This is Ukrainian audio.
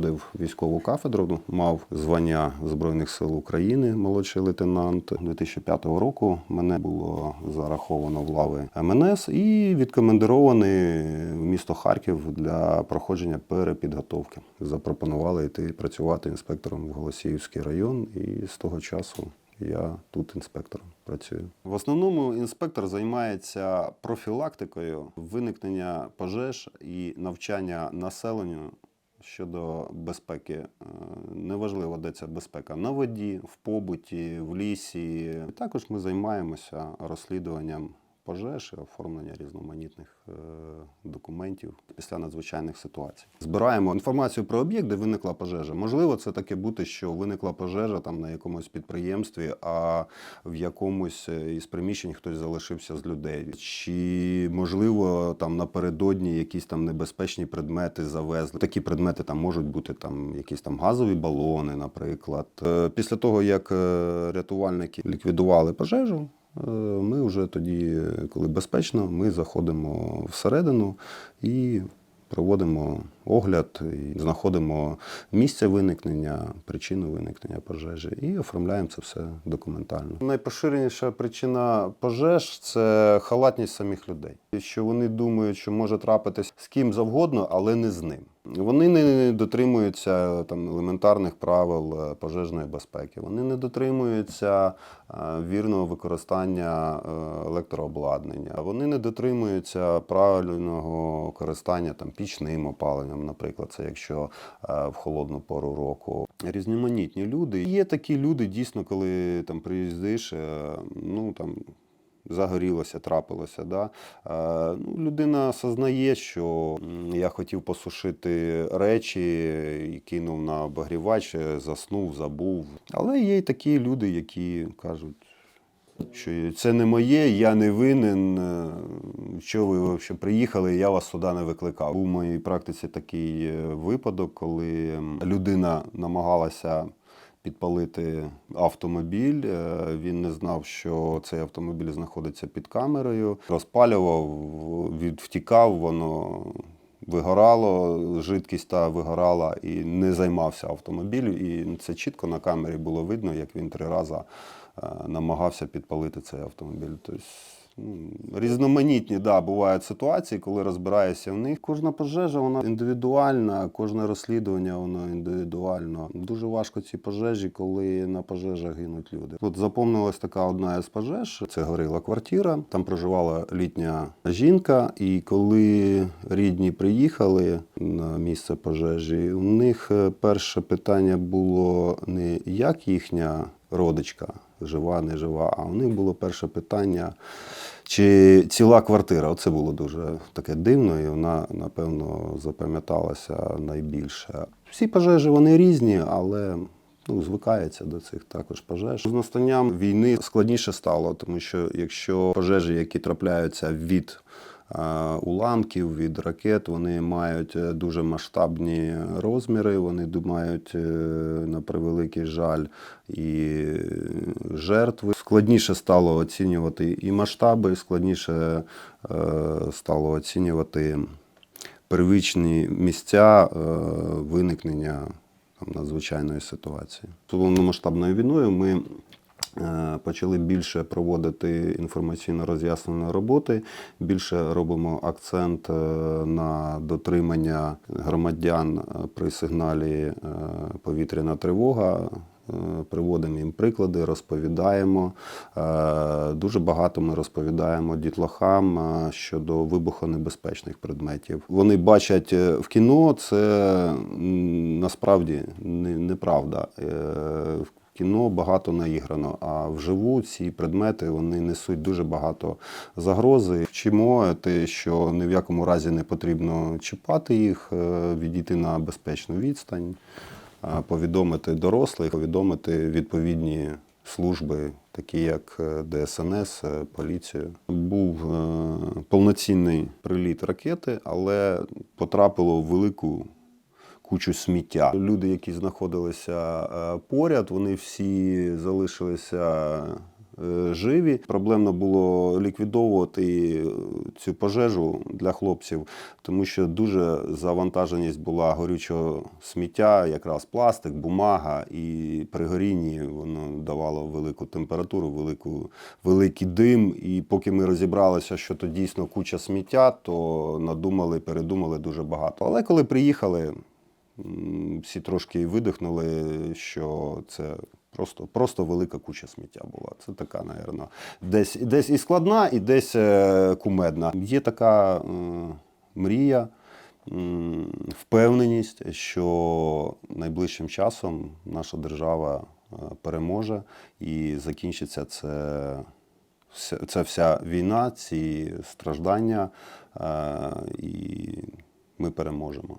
проходив військову кафедру, мав звання Збройних сил України, молодший лейтенант 2005 року. Мене було зараховано в лави МНС і відкомендований в місто Харків для проходження перепідготовки. Запропонували йти працювати інспектором в Голосіївський район, і з того часу я тут інспектором працюю. В основному інспектор займається профілактикою виникнення пожеж і навчання населенню щодо безпеки. Е, Неважливо, де ця безпека на воді, в побуті, в лісі. Також ми займаємося розслідуванням пожеж і оформлення різноманітних е, документів після надзвичайних ситуацій. Збираємо інформацію про об'єкт, де виникла пожежа. Можливо, це таке бути, що виникла пожежа там на якомусь підприємстві, а в якомусь е, із приміщень хтось залишився з людей. Чи можливо там напередодні якісь там небезпечні предмети завезли. Такі предмети там можуть бути там якісь там газові балони, наприклад. Е, Після того як рятувальники ліквідували пожежу. Е, Ми вже тоді, коли безпечно, ми заходимо всередину і проводимо огляд, і знаходимо місце виникнення, причину виникнення пожежі і оформляємо це все документально. Найпоширеніша причина пожеж це халатність самих людей. Що вони думають, що може трапитись з ким завгодно, але не з ним. Вони не дотримуються там елементарних правил е, пожежної безпеки. Вони не дотримуються е, вірного використання е, електрообладнання. Вони не дотримуються правильного користання там пічним опаленням, наприклад, це якщо в холодну пору року. Різноманітні люди. Є такі люди, дійсно, коли там приїздиш, ну там загорілося, трапилося. Да? Е, ну, людина осознає, що я хотів посушити речі і кинув на обогрівач, е, заснув, забув. Але є й такі люди, які кажуть. Що це не моє, я не винен. е, Що ви взагалі приїхали, я вас сюди не викликав. У моїй практиці такий випадок, коли людина намагалася підпалити автомобіль. е, Він не знав, що цей автомобіль знаходиться під камерою. Розпалював, від- втікав, воно вигорало, жидкість та вигорала і не займався автомобілем. І це чітко на камері було видно, як він три рази е, намагався підпалити цей автомобіль. Тобто, різноманітні да, бувають ситуації, коли розбираєшся в них. Кожна пожежа вона індивідуальна, кожне розслідування воно індивідуально. Дуже важко ці пожежі, коли на пожежах гинуть люди. От запомнилась така одна із пожеж. Це горіла квартира. Там проживала літня жінка, і коли рідні приїхали на місце пожежі, у них е, перше питання було не як їхня родичка, жива, не жива, а у них було перше питання. Чи ціла квартира? Оце було дуже таке дивно, і вона, напевно, запам'яталася найбільше. Всі пожежі вони різні, але ну, звикається до цих також пожеж. З настанням війни складніше стало, тому що якщо пожежі, які трапляються від уламків, від ракет, вони мають е, дуже масштабні розміри, вони мають, е, на превеликий жаль, і е, жертви. Складніше стало оцінювати і масштаби, складніше е, стало оцінювати первичні місця е, виникнення надзвичайної ситуації. З повномасштабною війною ми е, почали більше проводити інформаційно-роз'яснені роботи, більше робимо акцент е, на дотримання громадян е, при сигналі е, повітряна тривога. Е, Приводимо їм приклади, розповідаємо. Е, Дуже багато ми розповідаємо дітлахам е, щодо вибухонебезпечних предметів. Вони бачать е, в кіно, це насправді неправда. Е, кіно багато наіграно, а вживу ці предмети вони несуть дуже багато загрози. Вчимо те, що ні в якому разі не потрібно чіпати їх, е, відійти на безпечну відстань повідомити дорослих, повідомити відповідні служби, такі як е, ДСНС, е, поліцію. Був е, повноцінний приліт ракети, але потрапило в велику кучу сміття. Люди, які знаходилися е, поряд, вони всі залишилися е, живі. Проблемно було ліквідовувати е, цю пожежу для хлопців, тому що дуже завантаженість була горючого сміття, якраз пластик, бумага, і при горінні воно давало велику температуру, велику, великий дим. І поки ми розібралися, що то дійсно куча сміття, то надумали, передумали дуже багато. Але коли приїхали, всі трошки видихнули, що це просто, просто велика куча сміття була. Це така, напевно, десь, десь і складна, і десь е, кумедна. Є така е, мрія, впевненість, що найближчим часом наша держава е, переможе і закінчиться це. вся- вся війна, ці страждання, і ми переможемо.